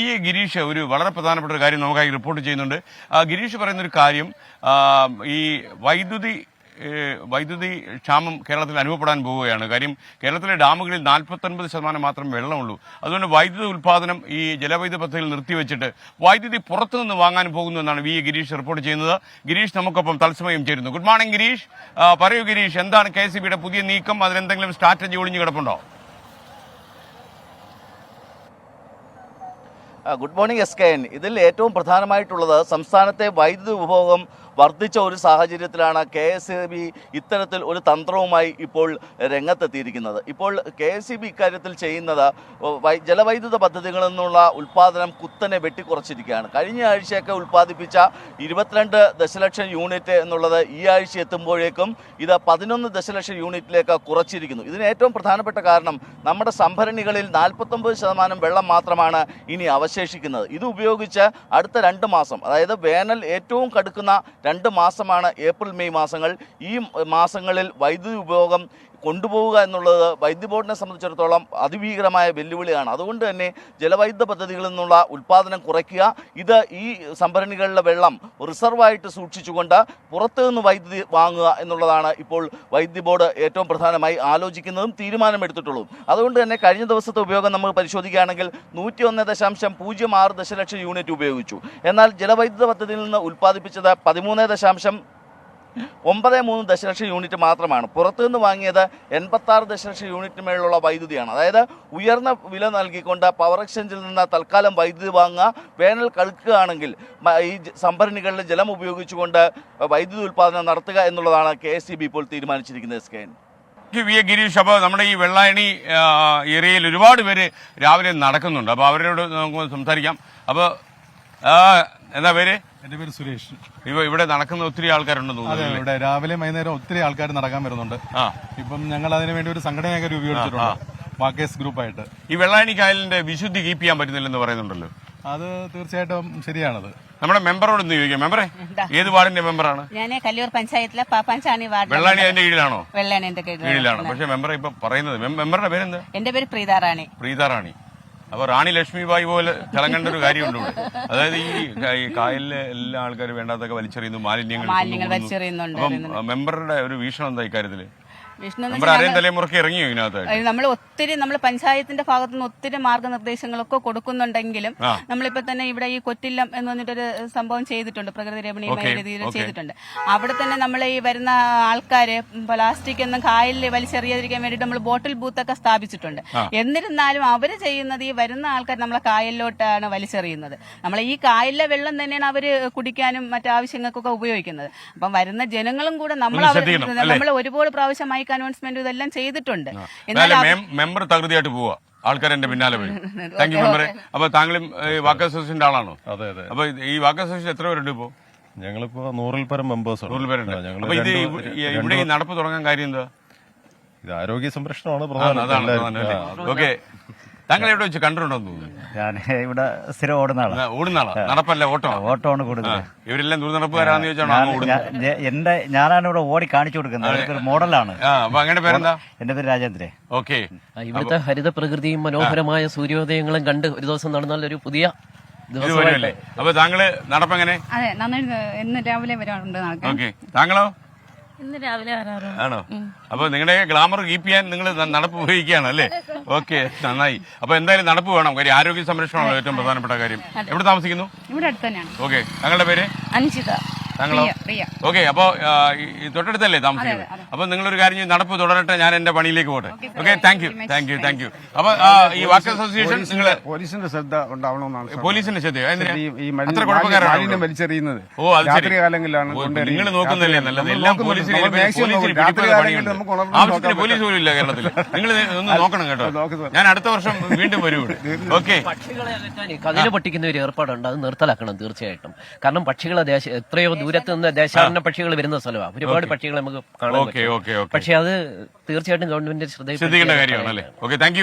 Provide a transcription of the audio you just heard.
ഈ ഗിരീഷ് ഒരു വളരെ പ്രധാനപ്പെട്ട ഒരു കാര്യം നമുക്കായി റിപ്പോർട്ട് ചെയ്യുന്നുണ്ട്. ഗിരീഷ് പറയുന്ന ഒരു കാര്യം ഈ വൈദ്യുതി വൈദ്യുതി ക്ഷാമം കേരളത്തിൽ അനുഭവപ്പെടാൻ പോവുകയാണ്. കാര്യം കേരളത്തിലെ ഡാമുകളിൽ നാൽപ്പത്തൊൻപത് ശതമാനം മാത്രം വെള്ളമുള്ളൂ. അതുകൊണ്ട് വൈദ്യുതി ഉൽപാദനം ഈ ജലവൈദ്യുതി പദ്ധതിയിൽ നിർത്തിവെച്ചിട്ട് വൈദ്യുതി പുറത്തുനിന്ന് വാങ്ങാൻ പോകുന്നു എന്നാണ് വി. ഗിരീഷ് റിപ്പോർട്ട് ചെയ്യുന്നത്. ഗിരീഷ് നമുക്കൊപ്പം തത്സമയം ചേരുന്നു. Good morning Girish. പറയൂ ഗിരീഷ് എന്താണ് കെ പുതിയ നീക്കം? അതിലെന്തെങ്കിലും സ്ട്രാറ്റജി ഒളിഞ്ഞു കിടപ്പുണ്ടോ? Good morning S K N. ഇതിൽ ഏറ്റവും പ്രധാനമായിട്ടുള്ളത് സംസ്ഥാനത്തെ വൈദ്യുതി ഉപഭോഗം വർദ്ധിച്ച ഒരു സാഹചര്യത്തിലാണ് കെ എസ് ഇ ബി ഇത്തരത്തിൽ ഒരു തന്ത്രവുമായി ഇപ്പോൾ രംഗത്തെത്തിയിരിക്കുന്നത്. ഇപ്പോൾ കെ എസ് ഇ ബി ഇക്കാര്യത്തിൽ ചെയ്യുന്നത് ജലവൈദ്യുത പദ്ധതികളിൽ നിന്നുള്ള ഉൽപ്പാദനം കുത്തനെ വെട്ടിക്കുറച്ചിരിക്കുകയാണ്. കഴിഞ്ഞ ആഴ്ചയൊക്കെ ഉൽപ്പാദിപ്പിച്ച ഇരുപത്തിരണ്ട് ദശലക്ഷം യൂണിറ്റ് എന്നുള്ളത് ഈ ആഴ്ച എത്തുമ്പോഴേക്കും ഇത് പതിനൊന്ന് ദശലക്ഷം യൂണിറ്റിലേക്ക് കുറച്ചിരിക്കുന്നു. ഇതിന് ഏറ്റവും പ്രധാനപ്പെട്ട കാരണം നമ്മുടെ സംഭരണികളിൽ നാൽപ്പത്തൊമ്പത് ശതമാനം വെള്ളം മാത്രമാണ് ഇനി അവശേഷിക്കുന്നത്. ഇത് ഉപയോഗിച്ച് അടുത്ത രണ്ട് മാസം അതായത് വേനൽ ഏറ്റവും കടുക്കുന്ന രണ്ട് മാസമാണ് ഏപ്രിൽ മെയ് മാസങ്ങൾ. ഈ മാസങ്ങളിൽ വൈദ്യുതി ഉപയോഗം കൊണ്ടുപോവുക എന്നുള്ളത് വൈദ്യുതി ബോർഡിനെ സംബന്ധിച്ചിടത്തോളം അതിഭീകരമായ വെല്ലുവിളിയാണ്. അതുകൊണ്ട് തന്നെ ജലവൈദ്യുത പദ്ധതികളിൽ നിന്നുള്ള ഉൽപ്പാദനം കുറയ്ക്കുക ഇത് ഈ സംഭരണികളിലെ വെള്ളം റിസർവായിട്ട് സൂക്ഷിച്ചുകൊണ്ട് പുറത്തു നിന്ന് വൈദ്യുതി വാങ്ങുക എന്നുള്ളതാണ് ഇപ്പോൾ വൈദ്യുതി ബോർഡ് ഏറ്റവും പ്രധാനമായി ആലോചിക്കുന്നതും തീരുമാനമെടുത്തിട്ടുള്ളതും. അതുകൊണ്ട് തന്നെ കഴിഞ്ഞ ദിവസത്തെ ഉപയോഗം നമ്മൾ പരിശോധിക്കുകയാണെങ്കിൽ നൂറ്റി ഒന്ന് ദശാംശം പൂജ്യം ആറ് ദശലക്ഷം യൂണിറ്റ് ഉപയോഗിച്ചു. എന്നാൽ ജലവൈദ്യുത പദ്ധതിയിൽ നിന്ന് ഉൽപ്പാദിപ്പിച്ചത് പതിമൂന്ന് ദശാംശം ഒമ്പത് മൂന്ന് ദശലക്ഷം യൂണിറ്റ് മാത്രമാണ്. പുറത്തുനിന്ന് വാങ്ങിയത് എൺപത്തി ആറ് ദശലക്ഷം യൂണിറ്റ് മേലുള്ള വൈദ്യുതിയാണ്. അതായത് ഉയർന്ന വില നൽകിക്കൊണ്ട് പവർ എക്സ്ചേഞ്ചിൽ നിന്ന് തൽക്കാലം വൈദ്യുതി വാങ്ങുക വേനൽ കടുക്കുകയാണെങ്കിൽ ഈ സംഭരണികളിൽ ജലം ഉപയോഗിച്ചുകൊണ്ട് വൈദ്യുതി ഉൽപ്പാദനം നടത്തുക എന്നുള്ളതാണ് കെ എസ് ഇപ്പോൾ തീരുമാനിച്ചിരിക്കുന്നത് എസ് കെ എൻ. ഈ വി എ ഗിരീഷ്. അപ്പോൾ നമ്മുടെ ഈ വെള്ളായണി ഏരിയയിൽ ഒരുപാട് പേര് രാവിലെ നടക്കുന്നുണ്ട്. അപ്പോൾ അവരോട് നമുക്ക് സംസാരിക്കാം. അപ്പോൾ എന്താ പേര്? എന്റെ പേര് സുരേഷ്. ഇപ്പൊ ഇവിടെ നടക്കുന്ന ഒത്തിരി ആൾക്കാരുണ്ടെന്ന് അതെ തോന്നുന്നു ഇവിടെ രാവിലെ വൈകുന്നേരം ഒത്തിരി ആൾക്കാർ നടക്കാൻ വരുന്നുണ്ട്. ആ. ഇപ്പം ഞങ്ങൾ അതിനു വേണ്ടി ഒരു സംഘടനയൊക്കെ രൂപീകരിച്ചിട്ടുണ്ട്. വാക്കേഴ്സ് ഗ്രൂപ്പായിട്ട്. ഈ വെള്ളായണി കായലിന്റെ വിശുദ്ധി കീപ്പ് ചെയ്യാൻ പറ്റുന്നില്ലെന്ന് പറയുന്നുണ്ടല്ലോ. അത് തീർച്ചയായിട്ടും ശരിയാണത്. നമ്മുടെ മെമ്പറോട് ഒന്ന് ചോദിക്കാം. മെമ്പറെ ഏത് വാർഡിന്റെ മെമ്പറാണ്? ഞാൻ കല്ലൂർ പഞ്ചായത്തിലെ പാപ്പാഞ്ചാണി വാർഡ് വെള്ളാണി അതിന്റെ കീഴിലാണോ? വെള്ളാണ് എന്റെ കീഴിലാണ്. പക്ഷെ മെമ്പറെ ഇപ്പൊ പറയുന്നത് മെ- മെമ്പറുടെ പേരെന്താ? എന്റെ പേര് പ്രീതാറാണി. പ്രീത റാണി അപ്പൊ റാണി ലക്ഷ്മിബായി പോലെ തിളങ്ങേണ്ട ഒരു കാര്യമുണ്ട് ഇവിടെ. അതായത് ഈ കായലിലെ എല്ലാ ആൾക്കാരും വേണ്ടാത്തൊക്കെ വലിച്ചെറിയുന്നു മാലിന്യങ്ങൾ മാലിന്യങ്ങൾ കൊണ്ടുപോകുന്നു. വലിച്ചെറിയുന്നുണ്ട് അപ്പം മെമ്പറുടെ ഒരു വീക്ഷണം എന്താ ഇക്കാര്യത്തിൽ? ആരെയും തലമുറയ്ക്ക് ഇറങ്ങിയോ ഇതിനകത്തായിട്ട് നമ്മൾ ഒത്തിരി നമ്മൾ പഞ്ചായത്തിന്റെ ഭാഗത്തു നിന്ന് ഒത്തിരി മാർഗനിർദ്ദേശങ്ങളൊക്കെ കൊടുക്കുന്നുണ്ടെങ്കിലും. നമ്മളിപ്പോ തന്നെ ഇവിടെ ഈ കൊറ്റില്ലം എന്ന് പറഞ്ഞിട്ടൊരു സംഭവം ചെയ്തിട്ടുണ്ട്. പ്രകൃതി രമണീയമായ രീതിയിൽ ചെയ്തിട്ടുണ്ട്. അവിടെ തന്നെ നമ്മൾ ഈ വരുന്ന ആൾക്കാര് പ്ലാസ്റ്റിക് ഒന്നും കായലിൽ വലിച്ചെറിയാതിരിക്കാൻ വേണ്ടിയിട്ട് നമ്മൾ ബോട്ടിൽ ബൂത്തൊക്കെ സ്ഥാപിച്ചിട്ടുണ്ട്. എന്നിരുന്നാലും അവർ ചെയ്യുന്നത് ഈ വരുന്ന ആൾക്കാർ നമ്മളെ കായലിലോട്ടാണ് വലിച്ചെറിയുന്നത്. നമ്മൾ ഈ കായലിലെ വെള്ളം തന്നെയാണ് അവർ കുടിക്കാനും മറ്റാവശ്യങ്ങൾക്കൊക്കെ ഉപയോഗിക്കുന്നത്. അപ്പം വരുന്ന ജനങ്ങളും കൂടെ നമ്മൾ അവർ നമ്മൾ ഒരുപാട് പ്രാവശ്യം മൈക്ക് അനൗൺസ്മെന്റ് ഇതെല്ലാം ചെയ്തിട്ടുണ്ട്. എന്നാൽ മെമ്പർ തകൃതിയായിട്ട് പോവാ. ആൾക്കാർ എന്റെ പിന്നാലെ വരും. താങ്ക് യു മെമ്പറെ അപ്പൊ താങ്കളും വാക്ക് അസോസിയേഷന്റെ ആളാണോ? അതെ അതെ. അപ്പൊ ഈ വാക്ക് അസോസിയേഷൻ എത്ര പേരുണ്ട് ഇപ്പോ? ഞങ്ങളിപ്പോ നൂറിൽ പരം മെമ്പേഴ്സ് നൂറിൽ പേരുണ്ട്. അപ്പൊ ഇത് ഇവിടെ ഈ നടപ്പ് തുടങ്ങാൻ കാര്യം എന്താ? ഇത് ആരോഗ്യ സംരക്ഷണമാണ് പ്രധാനം. ഓക്കെ. താങ്കൾ എവിടെ വെച്ച് കണ്ടിട്ടുണ്ടോ തോന്നുന്നു? ഞാൻ ഇവിടെ സ്ഥിരം ഓടുന്ന ആളാ. ഓടുന്ന ആളാ. നടപ്പല്ല ഓട്ടോ? ഓട്ടമാണ് കൂടുതൽ ഇവരെല്ലാം ദൂര നടപ്പുകാരാന്ന് ഞാൻ- അങ്ങ് ഞാൻ- ഞാൻ- എന്റെ ഞാനാണ് ഇവിടെ ഓടി കാണിച്ചു കൊടുക്കുന്നത്. അതൊക്കെ ഒരു മോഡലാണ്. അങ്ങനെ പേരെന്താ? എന്റെ പേര് രാജേന്ദ്രൻ. ഓക്കെ. ഇവിടുത്തെ ഹരിത പ്രകൃതിയും മനോഹരമായ സൂര്യോദയങ്ങളും കണ്ട് ഒരു ദിവസം നടന്നാൽ ഒരു പുതിയ അപ്പൊ താങ്കൾ നടപ്പെങ്ങനെ അതെ നന്നായിട്ട് ഇന്ന് രാവിലെ വരാറുണ്ട് ഓക്കെ. താങ്കളോ? ഇന്ന് രാവിലെ വരാറുണ്ട്. ആണോ? അപ്പൊ നിങ്ങളുടെ ഗ്ലാമർ കീപ്പ് ചെയ്യാൻ നിങ്ങൾ നടപ്പ് ഉപയോഗിക്കുകയാണ് അല്ലേ? ഓക്കെ നന്നായി. അപ്പൊ എന്തായാലും നടപ്പ് വേണം. കാര്യം ആരോഗ്യ സംരക്ഷണമാണ് ഏറ്റവും പ്രധാനപ്പെട്ട കാര്യം. എവിടെ താമസിക്കുന്നു? ഇവിടെ അടുത്ത് തന്നെയാണ്. ഓക്കെ താങ്കളുടെ പേര്? അഞ്ചിത താങ്കളോ? ഓക്കെ അപ്പോ തൊട്ടടുത്തല്ലേ താമസിക്കുന്നത്? അപ്പൊ നിങ്ങളൊരു കാര്യം നടപ്പ് തുടരട്ടെ ഞാൻ എന്റെ പണിയിലേക്ക് പോട്ടെ. Okay thank you thank you thank you അപ്പൊ ഈ വാക്ക് അസോസിയേഷൻ നിങ്ങൾ പോലീസിന്റെ ശ്രദ്ധ ഉണ്ടാവണമെന്നാണ്. പോലീസിന്റെ ശ്രദ്ധ മാലിന്യം വലിച്ചെറിയുന്നത്. ഓ അത് രാത്രി കാലങ്ങളിലാണ് നിങ്ങൾ നോക്കുന്നില്ലേ നല്ലത്. എല്ലാം പോലീസിനെ ആവശ്യത്തിന് പോലീസ് പോലും ഇല്ല കേരളത്തിൽ നിങ്ങൾ ഒന്ന് നോക്കണം കേട്ടോ. ഞാൻ അടുത്ത വർഷം വീണ്ടും വരും ഇവിടെ. ഓക്കെ. പക്ഷികളെ അകറ്റാൻ കതിര് പൊട്ടിക്കുന്ന ഒരു ഏർപ്പാടുണ്ട്. അത് നിർത്തലാക്കണം തീർച്ചയായിട്ടും. കാരണം പക്ഷികളെ ദേശ എത്രയോ ദൂരത്ത് നിന്ന് ദേശാടന പക്ഷികൾ വരുന്ന സ്ഥലമാണ് ഒരുപാട് പക്ഷികൾ നമുക്ക് കാണാം പറ്റും. പക്ഷെ അത് തീർച്ചയായിട്ടും ഗവൺമെന്റ് ശ്രദ്ധിക്കേണ്ട കാര്യമാണ്. അല്ലേ ഓക്കെ താങ്ക്